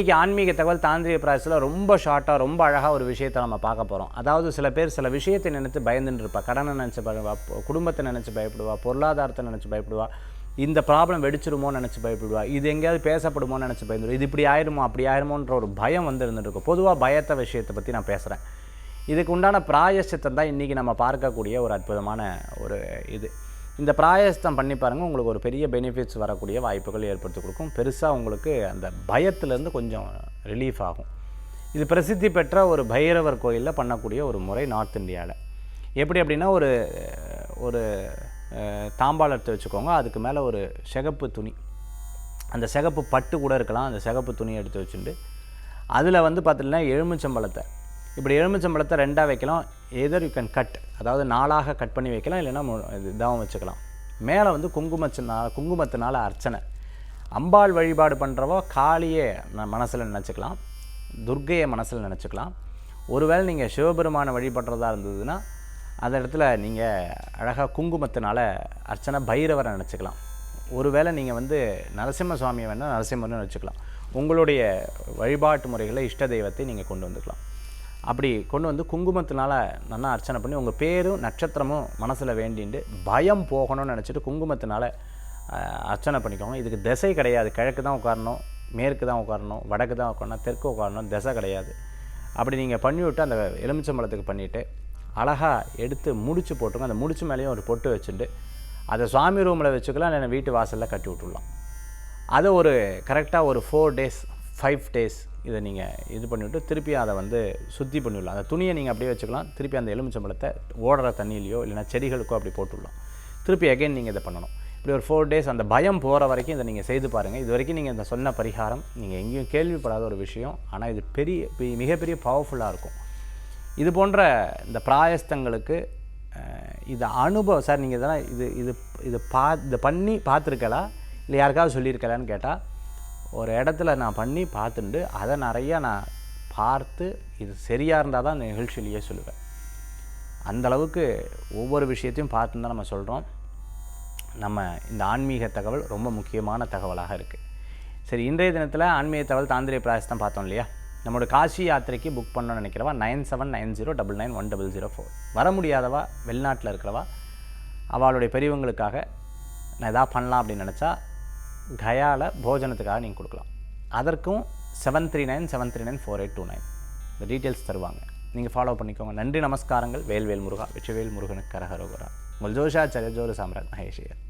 இன்றைக்கி ஆன்மீக தகவல் தாந்திரிக பிராயசத்தில் ரொம்ப ஷார்ட்டாக ரொம்ப அழகாக ஒரு விஷயத்தை நம்ம பார்க்க போகிறோம் அதாவது சில பேர் சில விஷயத்தை நினைத்து பயந்துன்னு இருப்பா கடனை நினச்சி பயப்படுவா குடும்பத்தை நினச்சி பயப்படுவா பொருளாதாரத்தை நினச்சி பயப்படுவா. இந்த ப்ராப்ளம் வெடிச்சிருமோன்னு நினச்சி பயப்படுவா. இது எங்கேயாவது பேசப்படுமோன்னு நினச்சி பயந்துடும் இது இப்படி ஆயிருமோ அப்படி ஆயிருமோன்ற ஒரு பயம் வந்து இருந்துருக்கும் பொதுவாக பயத்த விஷயத்தை பற்றி நான் பேசுகிறேன் இதுக்கு உண்டான பிராயசித்தம் தான் இன்றைக்கி நம்ம பார்க்கக்கூடிய ஒரு அற்புதமான ஒரு இது. இந்த பிராயஸ்தம் பண்ணி பாருங்கள் உங்களுக்கு ஒரு பெரிய பெனிஃபிட்ஸ் வரக்கூடிய வாய்ப்புகள் ஏற்படுத்தி கொடுக்கும். பெருசாக உங்களுக்கு அந்த பயத்துலேருந்து கொஞ்சம் ரிலீஃப் ஆகும். இது பிரசித்தி பெற்ற ஒரு பைரவர் கோயிலில் பண்ணக்கூடிய ஒரு முறை நார்த் இந்தியாவில் எப்படி அப்படின்னா ஒரு ஒரு தாம்பாளத்தை எடுத்து வச்சுக்கோங்க. அதுக்கு மேலே ஒரு சிகப்பு துணி. அந்த சிகப்பு பட்டு கூட இருக்கலாம். அந்த சிகப்பு துணியை எடுத்து வச்சுட்டு அதில் வந்து பார்த்தீங்கன்னா எலுமிச்சம்பழத்தை இப்படி எலுமிச்சம்பழத்தை ரெண்டாக வைக்கலாம். எதர் யூ கேன் கட் அதாவது நாளாக கட் பண்ணி வைக்கலாம் இல்லைன்னா மு- இது இதாகவும் வச்சுக்கலாம். மேலே வந்து குங்குமத்தினால் குங்குமத்தினால அர்ச்சனை. அம்பாள் வழிபாடு பண்ணுறவோ காளியே மனசில் நினச்சிக்கலாம். துர்க்கையை மனசில் நினச்சிக்கலாம். ஒருவேளை நீங்கள் சிவபெருமானை வழிபடுறதா இருந்ததுன்னா அந்த இடத்துல நீங்கள் அழகாக குங்குமத்தினால அர்ச்சனை பைரவரை நினச்சிக்கலாம். ஒருவேளை நீங்கள் வந்து நரசிம்ம சுவாமியை வேணால் நரசிம்மர்னு நினச்சிக்கலாம் உங்களுடைய வழிபாட்டு முறைகளை இஷ்ட தெய்வத்தை நீங்கள் கொண்டு வந்துக்கலாம். அப்படி கொண்டு வந்து குங்குமத்தினால நல்லா அர்ச்சனை பண்ணி உங்கள் பேரும் நட்சத்திரமும் மனசில் வேண்டிட்டு பயம் போகணும்னு நினச்சிட்டு குங்குமத்தினால அர்ச்சனை பண்ணிக்கோங்க. இதுக்கு திசை கிடையாது. கிழக்கு தான் உட்காரணும் மேற்கு தான் உட்காரணும் வடக்கு தான் உட்காரணும் தெற்கு உட்காரணும் திசை கிடையாது. அப்படி நீங்கள் பண்ணிவிட்டு அந்த எலுமிச்சம்பழத்துக்கு பண்ணிவிட்டு அழகாக எடுத்து முடிச்சு போட்டுங்க. அந்த முடிச்சு மேலேயும் ஒரு பொட்டு வச்சுட்டு அதை சுவாமி ரூமில் வச்சுக்கலாம் இல்லைன்னா வீட்டு வாசலில் கட்டி விட்டுடலாம். அதை ஒரு கரெக்டாக ஒரு ஃபோர் டேஸ் ஃபைவ் டேஸ் இதை நீங்கள் இது பண்ணிவிட்டு திருப்பி அதை வந்து சுத்தி பண்ணிவிடலாம் அந்த துணியை நீங்கள் அப்படியே வச்சுக்கலாம். திருப்பி அந்த எலுமிச்சம்பழத்தை ஓடுற தண்ணியிலையோ இல்லைன்னா செடிகளுக்கோ அப்படி போட்டுடலாம். திருப்பி அகைன் நீங்கள் இதை பண்ணணும். இப்படி ஒரு ஃபோர் டேஸ் அந்த பயம் போகிற வரைக்கும் இதை நீங்கள் செய்து பாருங்கள் இது வரைக்கும் நீங்கள் இந்த சொன்ன பரிகாரம் நீங்கள் எங்கேயும் கேள்விப்படாத ஒரு விஷயம். ஆனால் இது பெரிய பெ- மிகப்பெரிய பவர்ஃபுல்லாக இருக்கும். இது போன்ற இந்த பிராயஸ்தங்களுக்கு இது அனுபவம் சார் நீங்கள் இதெல்லாம் இது இது இது பா இதை பண்ணி பார்த்துருக்கலா? இல்லை யாருக்காவது சொல்லியிருக்கலான்னு கேட்டால் ஒரு இடத்துல நான் பண்ணி பார்த்துட்டு அதை நிறையா நான் பார்த்து இது சரியாக இருந்தால் தான் அந்த நிகழ்ச்சியிலேயே சொல்லுவேன். அந்த அளவுக்கு ஒவ்வொரு விஷயத்தையும் பார்த்து தான் நம்ம சொல்கிறோம் நம்ம இந்த ஆன்மீக தகவல் ரொம்ப முக்கியமான தகவலாக இருக்குது சரி இன்றைய தினத்தில் ஆன்மீக தகவல் தாந்திரிய தான் பார்த்தோம் இல்லையா? நம்மளோட காசி யாத்திரைக்கு புக் பண்ணணும்னு நினைக்கிறவா? Nine seven nine zero double nine one double zero four. வர முடியாதவா? வெளிநாட்டில் இருக்கிறவா? அவளுடைய பெரியவங்களுக்காக நான் எதாவது பண்ணலாம் அப்படின்னு நினச்சா கயாவில் போஜனத்துக்காக நீங்கள் கொடுக்கலாம். அதற்கும் seven three nine seven three nine four eight two nine இந்த டீட்டெயில்ஸ் தருவாங்க. நீங்கள் ஃபாலோ பண்ணிக்கோங்க. நன்றி நமஸ்காரங்கள். வேல்வேல் முருகா வெற்றிவேல் முருகனுக்கு கரகரோகரா உங்கள் ஜோஷாச்சாரிய ஜோரு சாம்ராஜ் மகேஷியர்